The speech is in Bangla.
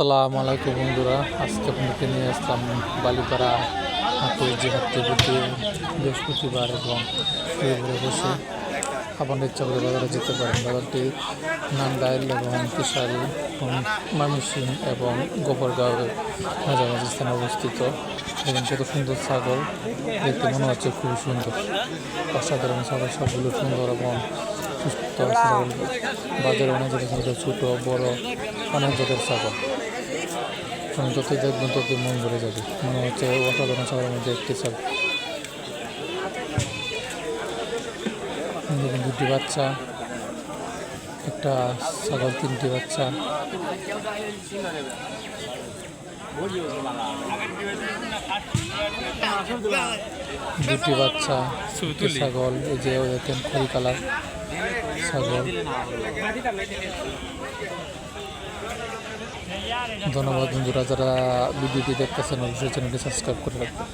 আসসালামু আলাইকুম বন্ধুরা। আজকে আপনাকে নিয়ে আসলাম বালিপাড়া হাতে যে হাতে প্রতি বৃহস্পতিবার এবং বসে আপনার ইচ্ছা করে বাজারে যেতে পারেন। বাজারটি নান্দাইল এবং কিশারি মামিসিং এবং গোবরগাঁওয়ের মাঝামাঝি স্থানে অবস্থিত। এবং কত সুন্দর ছাগল। দেখতে মনে হচ্ছে খুবই সুন্দর। অসাধারণ ছাগল, সবগুলো সুন্দর এবং সুস্থ বাজারে অনেক ছাগল ছোটো, বড়, অনেক জাতের ছাগল আপনি যতই দেখবেন ততই মন ভরে যাবে। মনে হচ্ছে অসাধারণ ছাগলের মধ্যে একটি ছাগল দুটি বাচ্চা, একটা ছাগল, তিনটি বাচ্চা। দুটি বাচ্চা ছাগল, এই যে দেখেন খড়ি কালার ছাগল। ধন্যবাদ বন্ধুরা, যারা ভিডিওটি দেখতেছেন, অবশ্যই চ্যানেলটি সাবস্ক্রাইব করে রাখবেন।